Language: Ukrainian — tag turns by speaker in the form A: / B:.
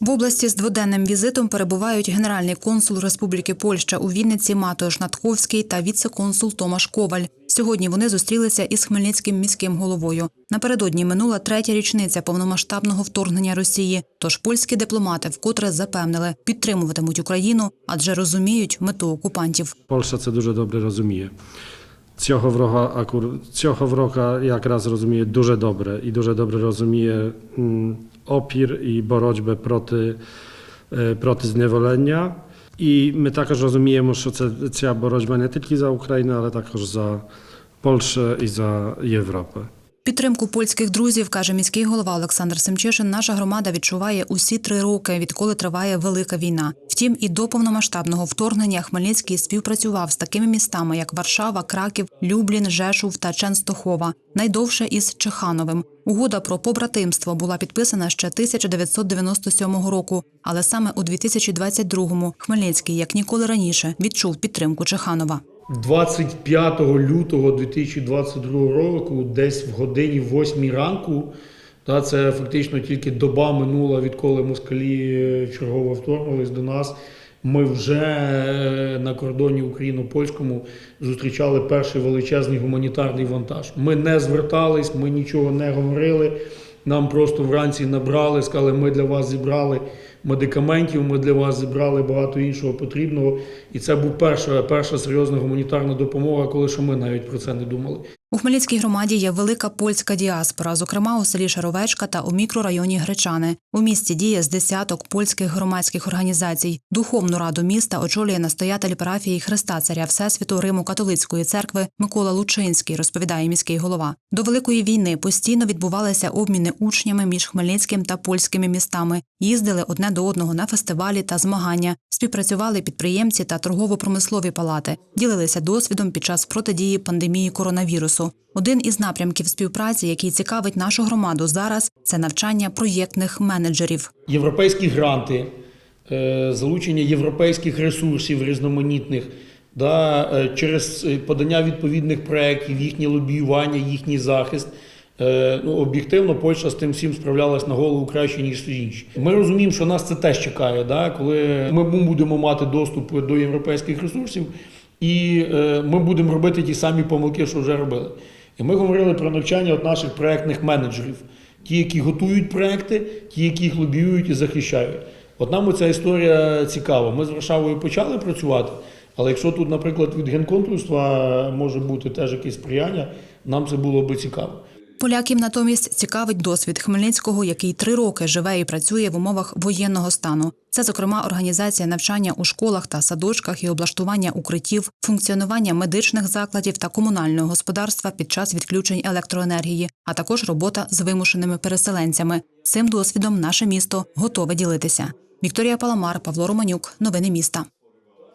A: В області з дводенним візитом перебувають генеральний консул Республіки Польща у Вінниці Матош Натковський та віце-консул Томаш Коваль. Сьогодні вони зустрілися із Хмельницьким міським головою. Напередодні минула третя річниця повномасштабного вторгнення Росії. Тож польські дипломати вкотре запевнили, підтримуватимуть Україну, адже розуміють мету окупантів.
B: Польща це дуже добре розуміє. Цього врога, акур, цього врога якраз розуміє дуже добре і дуже добре розуміє м, опір і боротьбę проти, е, проти зневолення. І ми також розуміємо, що це ця боротьба не тільки за Україну, але також за
A: Підтримку польських друзів, каже міський голова Олександр Семчишин, наша громада відчуває усі три роки, відколи триває велика війна. Втім, і до повномасштабного вторгнення Хмельницький співпрацював з такими містами, як Варшава, Краків, Люблін, Жешув та Ченстохова. Найдовше із Чехановим. Угода про побратимство була підписана ще 1997 року, але саме у 2022-му Хмельницький, як ніколи раніше, відчув підтримку Чеханова.
C: 25 лютого 2022 року, десь в годині 8 ранку, та це фактично тільки доба минула, відколи москалі чергово вторгнулись до нас. Ми вже е, на кордоні україно-польському зустрічали перший величезний гуманітарний вантаж. Ми не звертались, ми нічого не говорили. Нам просто вранці набрали, сказали, ми для вас зібрали медикаментів, ми для вас зібрали багато іншого потрібного. І це був перша, перша серйозна гуманітарна допомога, коли що ми навіть про це не думали.
A: У Хмельницькій громаді є велика польська діаспора, зокрема у селі Шаровечка та у мікрорайоні Гречани. У місті діє з десяток польських громадських організацій. Духовну раду міста очолює настоятель парафії Христа Царя Всесвіту Риму католицької церкви Микола Лучинський, розповідає міський голова. До великої війни постійно відбувалися обміни учнями між Хмельницьким та польськими містами. Їздили одне до одного на фестивалі та змагання. Співпрацювали підприємці та торгово-промислові палати, ділилися досвідом під час протидії пандемії коронавірусу. Один із напрямків співпраці, який цікавить нашу громаду зараз, це навчання проєктних менеджерів.
C: Європейські гранти, е, залучення європейських ресурсів різноманітних, да, е, через е, подання відповідних проєктів, їхнє лобіювання, їхній захист. Ну, об'єктивно, Польща з тим всім справлялась на голову краще, ніж інші. Ми розуміємо, що нас це теж чекає, да, коли ми будемо мати доступ до європейських ресурсів, і е, ми будемо робити ті самі помилки, що вже робили. І ми говорили про навчання от наших проєктних менеджерів, ті, які готують проекти, ті, які їх лобіюють і захищають. От нам ця історія цікава. Ми з Варшавою почали працювати, але якщо тут, наприклад, від генконсульства може бути теж якесь сприяння, нам це було би цікаво.
A: Поляків натомість цікавить досвід Хмельницького, який три роки живе і працює в умовах воєнного стану. Це, зокрема, організація навчання у школах та садочках і облаштування укриттів, функціонування медичних закладів та комунального господарства під час відключень електроенергії, а також робота з вимушеними переселенцями. Цим досвідом наше місто готове ділитися. Вікторія Паламар, Павло Романюк, новини міста.